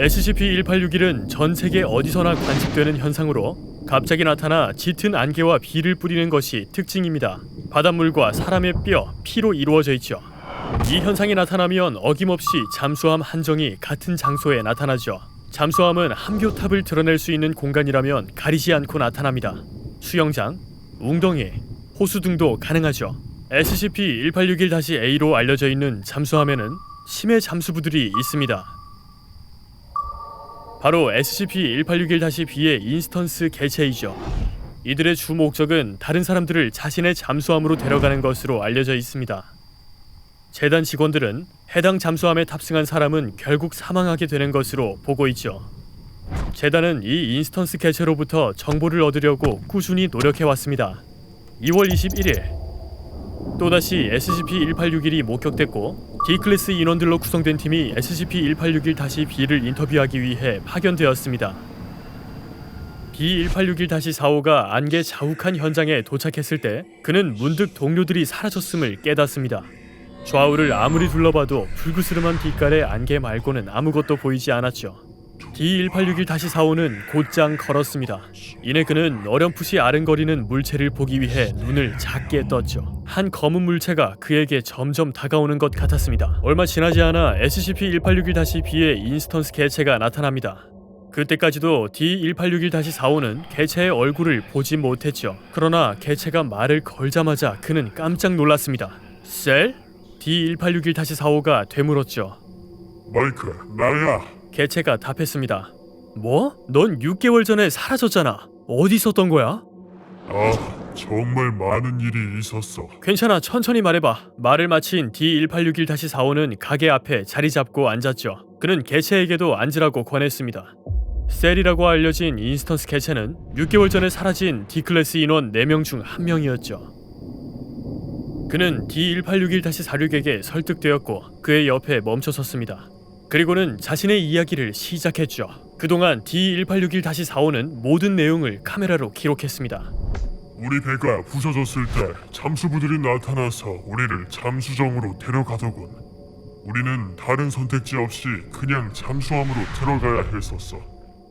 SCP-1861은 전 세계 어디서나 관측되는 현상으로 갑자기 나타나 짙은 안개와 비를 뿌리는 것이 특징입니다. 바닷물과 사람의 뼈, 피로 이루어져 있죠. 이 현상이 나타나면 어김없이 잠수함 한정이 같은 장소에 나타나죠. 잠수함은 함교탑을 드러낼 수 있는 공간이라면 가리지 않고 나타납니다. 수영장, 웅덩이, 호수 등도 가능하죠. SCP-1861-A로 알려져 있는 잠수함에는 심해 잠수부들이 있습니다. 바로 SCP-1861-B의 인스턴스 개체이죠. 이들의 주 목적은 다른 사람들을 자신의 잠수함으로 데려가는 것으로 알려져 있습니다. 재단 직원들은 해당 잠수함에 탑승한 사람은 결국 사망하게 되는 것으로 보고 있죠. 재단은 이 인스턴스 개체로부터 정보를 얻으려고 꾸준히 노력해 왔습니다. 2월 21일 또다시 SCP-1861이 목격됐고 D클래스 인원들로 구성된 팀이 SCP-1861-B를 인터뷰하기 위해 파견되었습니다. B-1861-45가 안개 자욱한 현장에 도착했을 때 그는 문득 동료들이 사라졌음을 깨닫습니다. 좌우를 아무리 둘러봐도 불그스름한 빛깔의 안개 말고는 아무것도 보이지 않았죠. D1861-45는 곧장 걸었습니다. 이내 그는 어렴풋이 아른거리는 물체를 보기 위해 눈을 작게 떴죠. 한 검은 물체가 그에게 점점 다가오는 것 같았습니다. 얼마 지나지 않아 SCP-1861-B의 인스턴스 개체가 나타납니다. 그때까지도 D1861-45는 개체의 얼굴을 보지 못했죠. 그러나 개체가 말을 걸자마자 그는 깜짝 놀랐습니다. 셀? D1861-45가 되물었죠. 마이크, 나야. 개체가 답했습니다. 뭐? 넌 6개월 전에 사라졌잖아. 어디 있었던 거야? 아, 정말 많은 일이 있었어. 괜찮아. 천천히 말해봐. 말을 마친 D1861-45는 가게 앞에 자리 잡고 앉았죠. 그는 개체에게도 앉으라고 권했습니다. 셀이라고 알려진 인스턴스 개체는 6개월 전에 사라진 D클래스 인원 4명 중한 명이었죠. 그는 D1861-46에게 설득되었고 그의 옆에 멈춰섰습니다. 그리고는 자신의 이야기를 시작했죠. 그동안 D1861-45는 모든 내용을 카메라로 기록했습니다. 우리 배가 부서졌을 때 잠수부들이 나타나서 우리를 잠수정으로 데려가더군. 우리는 다른 선택지 없이 그냥 잠수함으로 들어가야 했었어.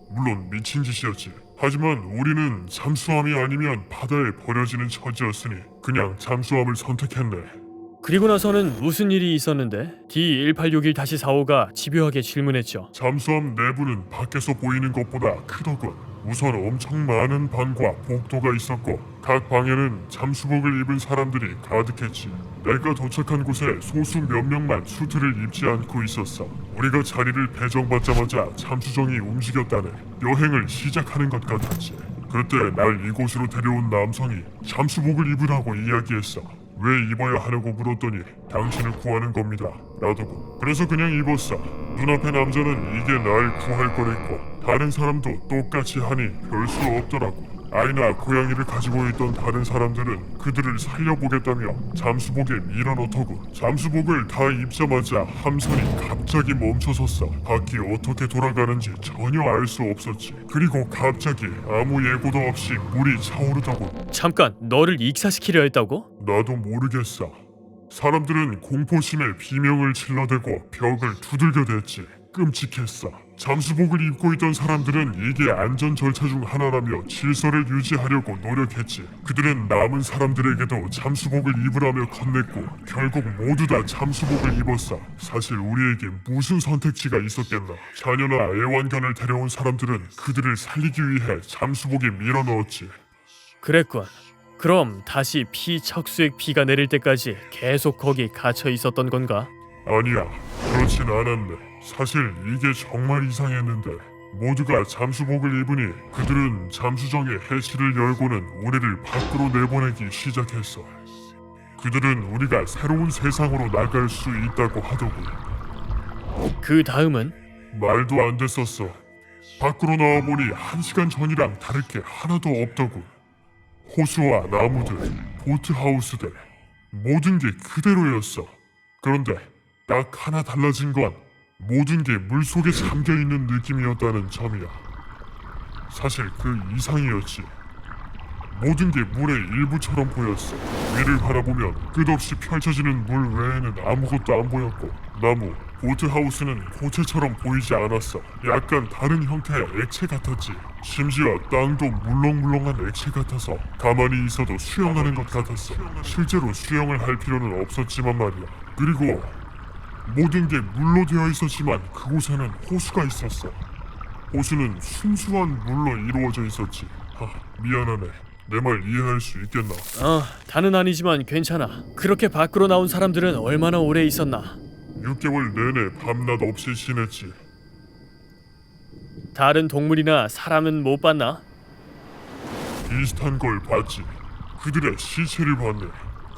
물론 미친 짓이었지. 하지만 우리는 잠수함이 아니면 바다에 버려지는 처지였으니 그냥 잠수함을 선택했네. 그리고 나서는 무슨 일이 있었는데 D1861-45가 집요하게 질문했죠. 잠수함 내부는 밖에서 보이는 것보다 크더군. 우선 엄청 많은 방과 복도가 있었고 각 방에는 잠수복을 입은 사람들이 가득했지. 내가 도착한 곳에 소수 몇 명만 수트를 입지 않고 있었어. 우리가 자리를 배정받자마자 잠수정이 움직였다네. 여행을 시작하는 것 같았지. 그때 날 이곳으로 데려온 남성이 잠수복을 입으라고 이야기했어. 왜 입어야 하냐고 물었더니 당신을 구하는 겁니다. 라더군. 그래서 그냥 입었어. 눈앞의 남자는 이게 날 구할 거랬고 다른 사람도 똑같이 하니 별 수 없더라고. 아이나 고양이를 가지고 있던 다른 사람들은 그들을 살려보겠다며 잠수복에 밀어넣더군. 잠수복을 다 입자마자 함선이 갑자기 멈춰섰어. 밖이 어떻게 돌아가는지 전혀 알 수 없었지. 그리고 갑자기 아무 예고도 없이 물이 차오르더군. 잠깐, 너를 익사시키려 했다고? 나도 모르겠어. 사람들은 공포심에 비명을 질러대고 벽을 두들겨댔지. 끔찍했어. 잠수복을 입고 있던 사람들은 이게 안전 절차 중 하나라며 질서를 유지하려고 노력했지. 그들은 남은 사람들에게도 잠수복을 입으라며 건넸고 결국 모두 다 잠수복을 입었어. 사실 우리에게 무슨 선택지가 있었겠나. 자녀나 애완견을 데려온 사람들은 그들을 살리기 위해 잠수복에 밀어넣었지. 그랬군. 그럼 다시 피 척수액 피가 내릴 때까지 계속 거기 갇혀 있었던 건가? 아니야, 그렇진 않았네. 사실 이게 정말 이상했는데 모두가 잠수복을 입으니 그들은 잠수정의 해시를 열고는 우리를 밖으로 내보내기 시작했어. 그들은 우리가 새로운 세상으로 나갈 수 있다고 하더군. 그 다음은 말도 안 됐었어. 밖으로 나와보니 한 시간 전이랑 다를 게 하나도 없더군. 호수와 나무들, 보트하우스들, 모든 게 그대로였어. 그런데 딱 하나 달라진 건 모든 게 물속에 잠겨 있는 느낌이었다는 점이야. 사실 그 이상이었지. 모든 게 물의 일부처럼 보였어. 위를 바라보면 끝없이 펼쳐지는 물 외에는 아무것도 안 보였고 나무, 보트하우스는 고체처럼 보이지 않았어. 약간 다른 형태의 액체 같았지. 심지어 땅도 물렁물렁한 액체 같아서 가만히 있어도 수영하는 것 같았어. 실제로 수영을 할 필요는 없었지만 말이야. 그리고 모든 게 물로 되어 있었지만 그곳에는 호수가 있었어. 호수는 순수한 물로 이루어져 있었지. 하, 미안하네. 내 말 이해할 수 있겠나? 어, 다는 아니지만 괜찮아. 그렇게 밖으로 나온 사람들은 얼마나 오래 있었나? 6개월 내내 밤낮 없이 지냈지. 다른 동물이나 사람은 못 봤나? 비슷한 걸 봤지. 그들의 시체를 봤네.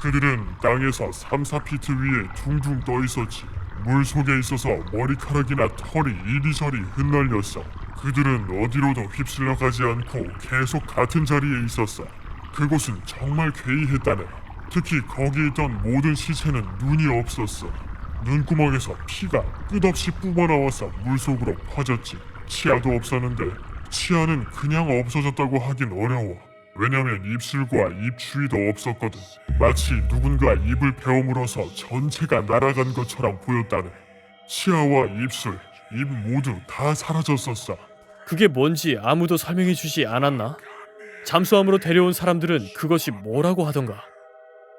그들은 땅에서 3, 4피트 위에 둥둥 떠 있었지. 물 속에 있어서 머리카락이나 털이 이리저리 흩날렸어. 그들은 어디로도 휩쓸려 가지 않고 계속 같은 자리에 있었어. 그곳은 정말 괴이했다네. 특히 거기 있던 모든 시체는 눈이 없었어. 눈구멍에서 피가 끝없이 뿜어나와서 물속으로 퍼졌지. 치아도 없었는데 치아는 그냥 없어졌다고 하긴 어려워. 왜냐면 입술과 입 주위도 없었거든. 마치 누군가 입을 베어 물어서 전체가 날아간 것처럼 보였다네. 치아와 입술, 입 모두 다 사라졌었어. 그게 뭔지 아무도 설명해 주지 않았나? 잠수함으로 데려온 사람들은 그것이 뭐라고 하던가.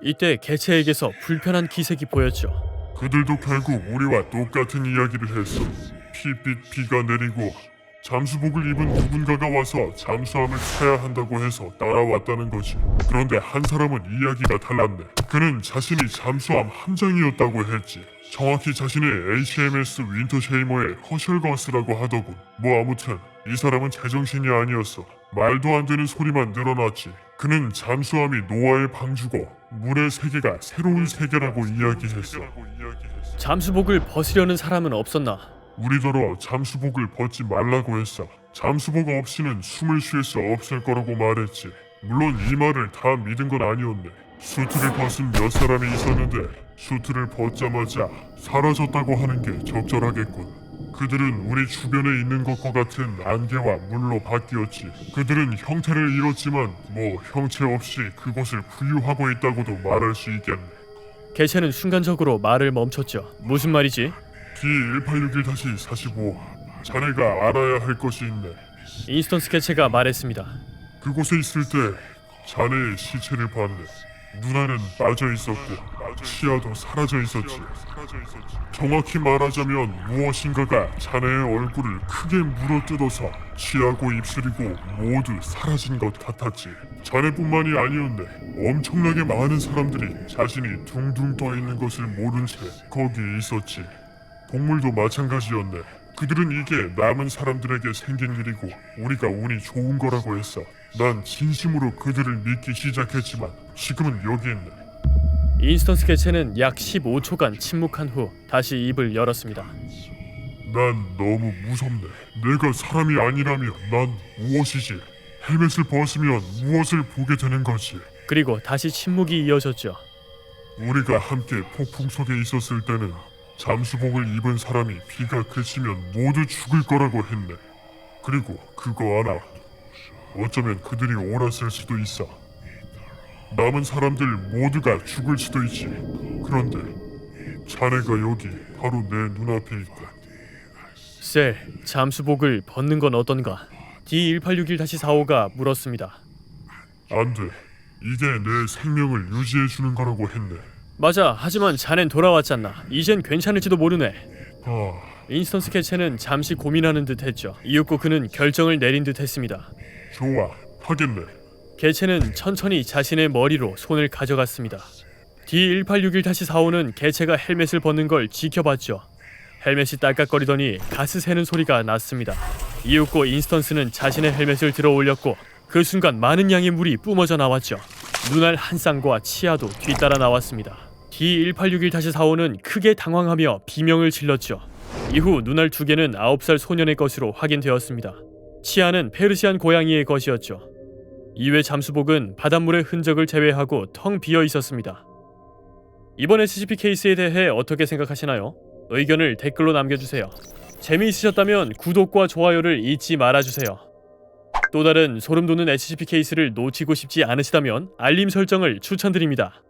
이때 개체에게서 불편한 기색이 보였죠. 그들도 결국 우리와 똑같은 이야기를 했어. 핏빛 비가 내리고 잠수복을 입은 누군가가 와서 잠수함을 타야 한다고 해서 따라왔다는 거지. 그런데 한 사람은 이야기가 달랐네. 그는 자신이 잠수함 함장이었다고 했지. 정확히 자신의 HMS 윈터쉐이머의 허셜거스라고 하더군. 뭐 아무튼 이 사람은 제정신이 아니었어. 말도 안 되는 소리만 늘어났지. 그는 잠수함이 노아의 방주고 물의 세계가 새로운 세계라고 이야기했어. 잠수복을 벗으려는 사람은 없었나? 우리더러 잠수복을 벗지 말라고 했어. 잠수복 없이는 숨을 쉴 수 없을 거라고 말했지. 물론 이 말을 다 믿은 건 아니었네. 수트를 벗은 몇 사람이 있었는데 수트를 벗자마자 사라졌다고 하는 게 적절하겠군. 그들은 우리 주변에 있는 것과 같은 안개와 물로 바뀌었지. 그들은 형태를 잃었지만 뭐 형체 없이 그곳을 부유하고 있다고도 말할 수 있겠네. 개체는 순간적으로 말을 멈췄죠. 무슨 말이지? D1861-45 자네가 알아야 할 것이 있네. 인스턴스 개체가 말했습니다. 그곳에 있을 때 자네의 시체를 봤네. 눈알은 빠져 있었고 치아도 사라져 있었지. 정확히 말하자면 무엇인가가 자네의 얼굴을 크게 물어뜯어서 치아고 입술이고 모두 사라진 것 같았지. 자네뿐만이 아니었네. 엄청나게 많은 사람들이 자신이 둥둥 떠 있는 것을 모른 채 거기에 있었지. 동물도 마찬가지였네. 그들은 이게 남은 사람들에게 생긴 일이고 우리가 운이 좋은 거라고 했어. 난 진심으로 그들을 믿기 시작했지만 지금은 여기 있네. 인스턴스 개체는 약 15초간 침묵한 후 다시 입을 열었습니다. 난 너무 무섭네. 내가 사람이 아니라면 난 무엇이지? 헬멧을 벗으면 무엇을 보게 되는 거지? 그리고 다시 침묵이 이어졌죠. 우리가 함께 폭풍 속에 있었을 때는 잠수복을 입은 사람이 비가 그치면 모두 죽을 거라고 했네. 그리고 그거 알아. 어쩌면 그들이 옳았을 수도 있어. 남은 사람들 모두가 죽을 수도 있지. 그런데 자네가 여기 바로 내 눈앞에 있다. 셀, 잠수복을 벗는 건 어떤가? D1861-45가 물었습니다. 안 돼. 이게 내 생명을 유지해 주는 거라고 했네. 맞아, 하지만 자넨 돌아왔잖아. 이젠 괜찮을지도 모르네. 아, 인스턴스 개체는 잠시 고민하는 듯했죠. 이윽고 그는 결정을 내린 듯했습니다. 좋아. 하겠네. 개체는 천천히 자신의 머리로 손을 가져갔습니다. D1861-45는 개체가 헬멧을 벗는 걸 지켜봤죠. 헬멧이 딸깍거리더니 가스 새는 소리가 났습니다. 이윽고 인스턴스는 자신의 헬멧을 들어 올렸고 그 순간 많은 양의 물이 뿜어져 나왔죠. 눈알 한 쌍과 치아도 뒤따라 나왔습니다. D1861-45는 크게 당황하며 비명을 질렀죠. 이후 눈알 두 개는 9살 소년의 것으로 확인되었습니다. 치아는 페르시안 고양이의 것이었죠. 이외 잠수복은 바닷물의 흔적을 제외하고 텅 비어 있었습니다. 이번 SCP 케이스에 대해 어떻게 생각하시나요? 의견을 댓글로 남겨주세요. 재미있으셨다면 구독과 좋아요를 잊지 말아주세요. 또 다른 소름 돋는 SCP 케이스를 놓치고 싶지 않으시다면 알림 설정을 추천드립니다.